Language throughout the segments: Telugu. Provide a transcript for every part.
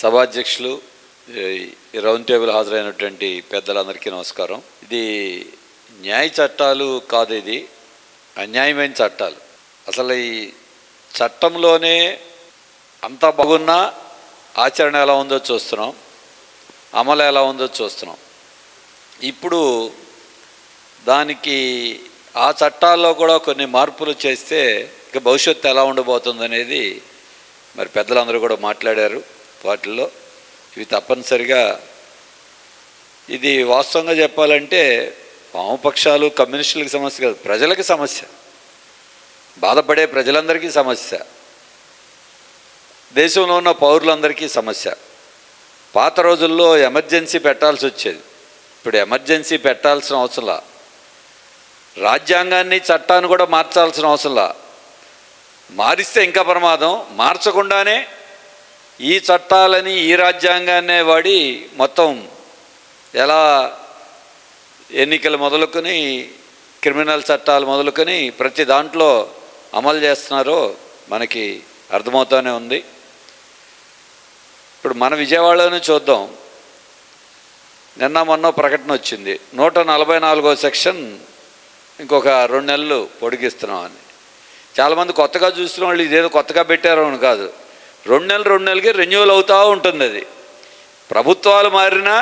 సభాధ్యక్షులు రౌండ్ టేబుల్ హాజరైనటువంటి పెద్దలందరికీ నమస్కారం. ఇది న్యాయ చట్టాలు కాదు ఇది అన్యాయమైన చట్టాలు. అసలు ఈ చట్టంలోనే అంత బాగున్నా ఆచరణ ఎలా ఉందో చూస్తున్నాం అమలు ఎలా ఉందో చూస్తున్నాం. ఇప్పుడు దానికి ఆ చట్టాల్లో కూడా కొన్ని మార్పులు చేస్తే ఇక భవిష్యత్తు ఎలా ఉండబోతుంది అనేది మరి పెద్దలందరూ కూడా మాట్లాడారు. వాటిల్లో ఇవి తప్పనిసరిగా. ఇది వాస్తవంగా చెప్పాలంటే వామపక్షాలు కమ్యూనిస్టులకి సమస్య కాదు ప్రజలకి సమస్య. బాధపడే ప్రజలందరికీ సమస్య. దేశంలో ఉన్న పౌరులందరికీ సమస్య. పాత రోజుల్లో ఎమర్జెన్సీ పెట్టాల్సి వచ్చేది. ఇప్పుడు ఎమర్జెన్సీ పెట్టాల్సిన అవసరంలా రాజ్యాంగాన్ని చట్టాన్ని కూడా మార్చాల్సిన అవసరంలా మారిస్తే ఇంకా ప్రమాదం మార్చకుండానే ఈ చట్టాలని ఈ రాజ్యాంగాన్నే వాడి మొత్తం ఎలా ఎన్నికలు మొదలుకొని క్రిమినల్ చట్టాలు మొదలుకొని ప్రతి దాంట్లో అమలు చేస్తున్నారో మనకి అర్థమవుతూనే ఉంది. ఇప్పుడు మన విజయవాడలోనే చూద్దాం. నిన్న మొన్న ప్రకటన వచ్చింది. నూట నలభై నాలుగో సెక్షన్ ఇంకొక రెండు నెలలు పొడిగిస్తున్నాం అని. చాలామంది కొత్తగా చూస్తున్న వాళ్ళు ఇదేదో కొత్తగా పెట్టారు అని కాదు. రెండు నెలలు రెండు నెలలకి రెన్యువల్ అవుతూ ఉంటుంది అది ప్రభుత్వాలు మారినా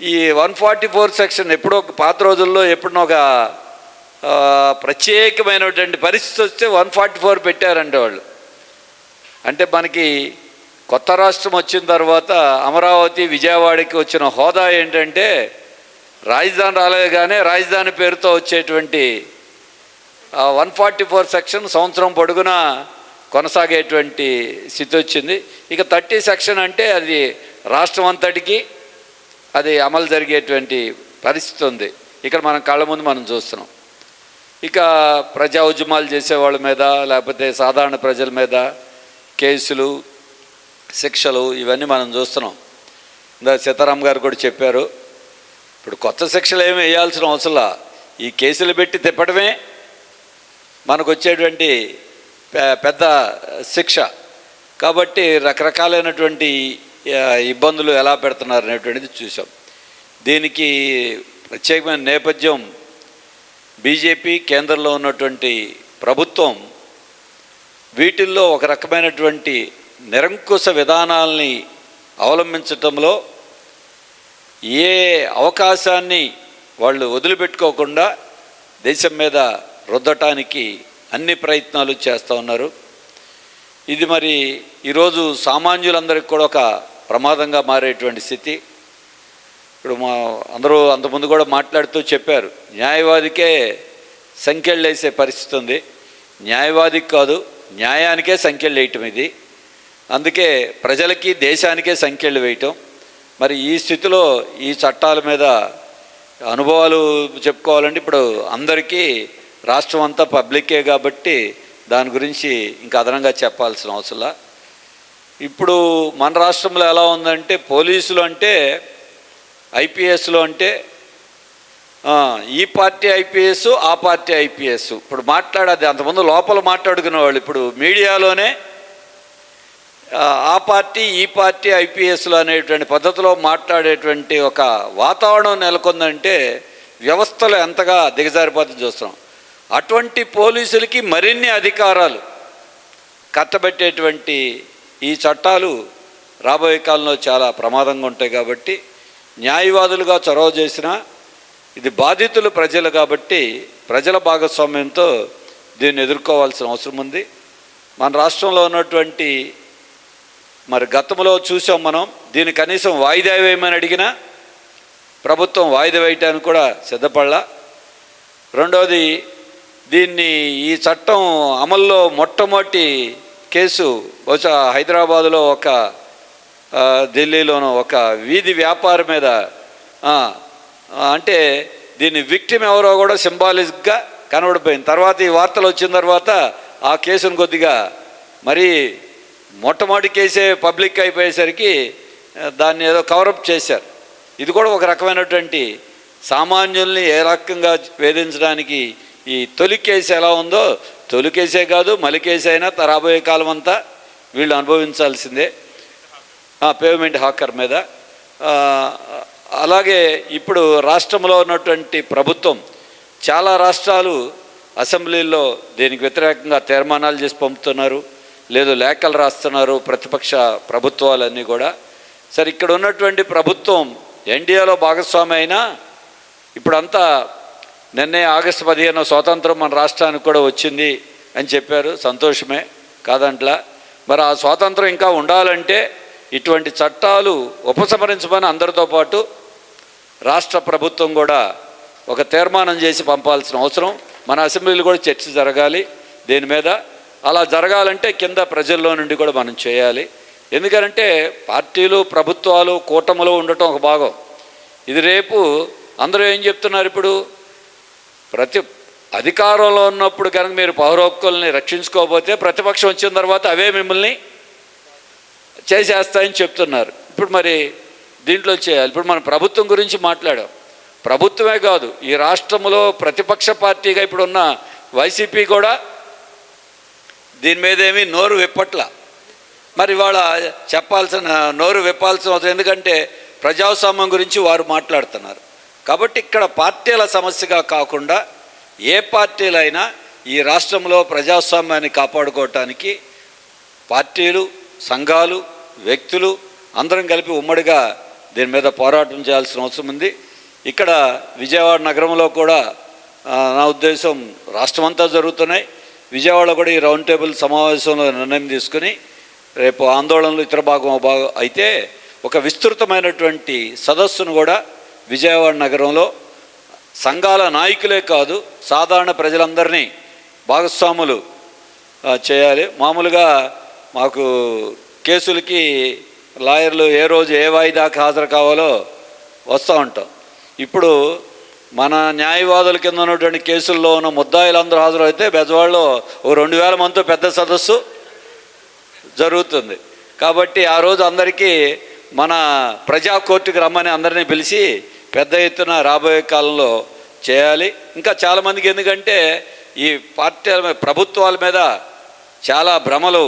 ఈ వన్ ఫార్టీ ఫోర్ సెక్షన్ ఎప్పుడో ఒక పాత రోజుల్లో ఎప్పుడో ఒక ప్రత్యేకమైనటువంటి పరిస్థితి వస్తే వన్ ఫార్టీ ఫోర్ పెట్టారంటే వాళ్ళు. అంటే మనకి కొత్త రాష్ట్రం వచ్చిన తర్వాత అమరావతి విజయవాడకి వచ్చిన హోదా ఏంటంటే రాజధాని రాలేదు కానీ రాజధాని పేరుతో వచ్చేటువంటి వన్ ఫార్టీ ఫోర్ సెక్షన్ సంవత్సరం పొడుగునా కొనసాగేటువంటి స్థితి వచ్చింది. ఇక థర్టీ సెక్షన్ అంటే అది రాష్ట్రం అంతటికి అది అమలు జరిగేటువంటి పరిస్థితి ఉంది. ఇక్కడ మనం కళ్ళ ముందు మనం చూస్తున్నాం. ఇక ప్రజా ఉద్యమాలు చేసేవాళ్ళ మీద లేకపోతే సాధారణ ప్రజల మీద కేసులు శిక్షలు ఇవన్నీ మనం చూస్తున్నాం. ఇందా సీతారాం గారు కూడా చెప్పారు ఇప్పుడు కొత్త శిక్షలు ఏమి వేయాల్సిన అవసరంలా ఈ కేసులు పెట్టి తిప్పడమే మనకు వచ్చేటువంటి పెద్ద శిక్ష. కాబట్టి రకరకాలైనటువంటి ఇబ్బందులు ఎలా పెడుతున్నారు అనేటువంటిది చూసాం దీనికి ప్రత్యేకమైన నేపథ్యం బీజేపీ కేంద్రంలో ఉన్నటువంటి ప్రభుత్వం వీటిల్లో ఒక రకమైనటువంటి నిరంకుశ విధానాల్ని అవలంబించటంలో ఏ అవకాశాన్ని వాళ్ళు వదిలిపెట్టుకోకుండా దేశం మీద రుద్దటానికి అన్ని ప్రయత్నాలు చేస్తూ ఉన్నారు. ఇది మరి ఈరోజు సామాన్యులందరికీ కూడా ఒక ప్రమాదంగా మారేటువంటి స్థితి. ఇప్పుడు మా అందరూ అంతకుముందు కూడా మాట్లాడుతూ చెప్పారు న్యాయవాదికే సంఖ్యలు వేసే పరిస్థితి ఉంది. న్యాయవాదికి కాదు న్యాయానికే సంఖ్యలు వేయటం ఇది. అందుకే ప్రజలకి దేశానికే సంఖ్యలు వేయటం. మరి ఈ స్థితిలో ఈ చట్టాల మీద అనుభవాలు చెప్పుకోవాలంటే ఇప్పుడు అందరికీ రాష్ట్రం అంతా పబ్లికే కాబట్టి దాని గురించి ఇంకా అదనంగా చెప్పాల్సిన అవసరం ఇప్పుడు మన రాష్ట్రంలో ఎలా ఉందంటే పోలీసులు అంటే ఐపీఎస్లో అంటే ఈ పార్టీ ఐపీఎస్ ఆ పార్టీ ఐపీఎస్. ఇప్పుడు మాట్లాడేది అంతకుముందు లోపల మాట్లాడుకునే వాళ్ళు ఇప్పుడు మీడియాలోనే ఆ, ఆ పార్టీ ఈ పార్టీ ఐపీఎస్లు అనేటువంటి పద్ధతిలో మాట్లాడేటువంటి ఒక వాతావరణం నెలకొందంటే వ్యవస్థలు ఎంతగా దిగజారిపోతుంది చూస్తున్నాం. అటువంటి పోలీసులకి మరిన్ని అధికారాలు. కట్టబెట్టేటువంటి ఈ చట్టాలు రాబోయే కాలంలో చాలా ప్రమాదంగా ఉంటాయి కాబట్టి న్యాయవాదులుగా చొరవ చేసిన ఇది బాధితులు ప్రజలు కాబట్టి ప్రజల భాగస్వామ్యంతో దీన్ని ఎదుర్కోవాల్సిన అవసరం ఉంది. మన రాష్ట్రంలో ఉన్నటువంటి మరి గతంలో చూసాం మనం దీన్ని కనీసం వాయిదా వేయమని అడిగినా ప్రభుత్వం వాయిదా వేయటానికి కూడా సిద్ధపడలా. రెండవది దీన్ని ఈ చట్టం అమల్లో మొట్టమొదటి కేసు బహుశా హైదరాబాదులో ఒక ఢిల్లీలోనూ ఒక వీధి వ్యాపారం మీద అంటే దీని విక్టిమ్ ఎవరో కూడా సింబాలిక్గా కనబడిపోయింది. తర్వాత ఈ వార్తలు వచ్చిన తర్వాత ఆ కేసును కొద్దిగా మరి మొట్టమొదటి కేసే పబ్లిక్ అయిపోయేసరికి దాన్ని ఏదో కవరప్ చేశారు. ఇది కూడా ఒక రకమైనటువంటి సామాన్యుల్ని ఏ రకంగా వేధించడానికి ఈ తొలి కేసు ఎలా ఉందో తొలి కేసే కాదు మలి కేసు అయినా రాబోయే కాలం అంతా వీళ్ళు అనుభవించాల్సిందే. పేమెంట్ హాకర్ మీద. అలాగే ఇప్పుడు రాష్ట్రంలో ఉన్నటువంటి ప్రభుత్వం చాలా రాష్ట్రాలు అసెంబ్లీలో దీనికి వ్యతిరేకంగా తీర్మానాలు చేసి పంపుతున్నారు. లేదు లేఖలు రాస్తున్నారు ప్రతిపక్ష ప్రభుత్వాలన్నీ కూడా. సరే ఇక్కడ ఉన్నటువంటి ప్రభుత్వం ఎన్డీఏలో భాగస్వామి అయినా ఇప్పుడంతా నిన్నే ఆగస్టు పదిహేను స్వాతంత్రం మన రాష్ట్రానికి కూడా వచ్చింది అని చెప్పారు. సంతోషమే కాదంట్లా. మరి ఆ స్వాతంత్రం ఇంకా ఉండాలంటే ఇటువంటి చట్టాలు ఉపసంహరించమని అందరితో పాటు రాష్ట్ర ప్రభుత్వం కూడా ఒక తీర్మానం చేసి పంపాల్సిన అవసరం. మన అసెంబ్లీలు కూడా చర్చ జరగాలి దీని మీద. అలా జరగాలంటే కింద ప్రజల్లో నుండి కూడా మనం చేయాలి. ఎందుకంటే పార్టీలు ప్రభుత్వాలు కూటములు ఉండటం ఒక భాగం. ఇది రేపు అందరూ ఏం చెప్తున్నారు ఇప్పుడు? ప్రతి అధికారంలో ఉన్నప్పుడు కనుక మీరు పౌరహక్కుల్ని రక్షించుకోకపోతే ప్రతిపక్షం వచ్చిన తర్వాత అవే మిమ్మల్ని చేసేస్తాయని చెప్తున్నారు. ఇప్పుడు మరి దీంట్లో చేయాలి. ఇప్పుడు మనం ప్రభుత్వం గురించి మాట్లాడాం. ప్రభుత్వమే కాదు ఈ రాష్ట్రంలో ప్రతిపక్ష పార్టీగా ఇప్పుడున్న వైసీపీ కూడా దీని మీద ఏమీ నోరు విప్పట్ల. మరి ఇవాళ చెప్పాల్సిన నోరు విప్పాల్సిన ఎందుకంటే ప్రజాస్వామ్యం గురించి వారు మాట్లాడుతున్నారు. కాబట్టి ఇక్కడ పార్టీల సమస్యగా కాకుండా ఏ పార్టీలైనా ఈ రాష్ట్రంలో ప్రజాస్వామ్యాన్ని కాపాడుకోవటానికి పార్టీలు సంఘాలు వ్యక్తులు అందరం కలిపి ఉమ్మడిగా దీని మీద పోరాటం చేయాల్సిన అవసరం ఉంది. ఇక్కడ విజయవాడ నగరంలో కూడా నా ఉద్దేశం రాష్ట్రమంతా జరుగుతున్నాయి. విజయవాడ కూడా ఈ రౌండ్ టేబుల్ సమావేశంలో నిర్ణయం తీసుకుని రేపు ఆందోళనలు ఇతర భాగం అయితే ఒక విస్తృతమైనటువంటి సదస్సును కూడా విజయవాడ నగరంలో సంఘాల నాయకులే కాదు సాధారణ ప్రజలందరినీ భాగస్వాములు చేయాలి. మామూలుగా మాకు కేసులకి లాయర్లు ఏ రోజు ఏ వాయిదాకి హాజరు కావాలో వస్తూ ఉంటాం. ఇప్పుడు మన న్యాయవాదుల కింద ఉన్నటువంటి కేసుల్లో ఉన్న ముద్దాయిలందరూ హాజరైతే బెజవాడలో ఓ రెండు వేల మందితో పెద్ద సదస్సు జరుగుతుంది. కాబట్టి ఆ రోజు అందరికీ మన ప్రజా కోర్టుకి రమ్మని అందరినీ పిలిచి పెద్ద ఎత్తున రాబోయే కాలంలో చేయాలి. ఇంకా చాలామందికి ఎందుకంటే ఈ పార్టీల మీద ప్రభుత్వాల మీద చాలా భ్రమలు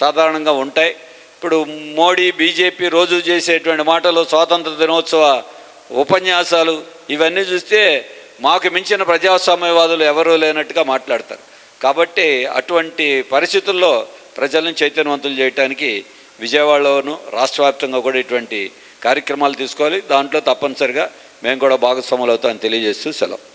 సాధారణంగా ఉంటాయి. ఇప్పుడు మోడీ బీజేపీ రోజు చేసేటువంటి మాటలు స్వాతంత్ర దినోత్సవ ఉపన్యాసాలు ఇవన్నీ చూస్తే మాకు మించిన ప్రజాస్వామ్యవాదులు ఎవరూ లేనట్టుగా మాట్లాడతారు. కాబట్టి అటువంటి పరిస్థితుల్లో ప్రజలను చైతన్యవంతులు చేయడానికి విజయవాడలోను రాష్ట్ర వ్యాప్తంగా కూడా ఇటువంటి కార్యక్రమాలు తీసుకోవాలి. దాంట్లో తప్పనిసరిగా మేము కూడా భాగస్వాములు అవుతామని తెలియజేస్తూ సెలవు.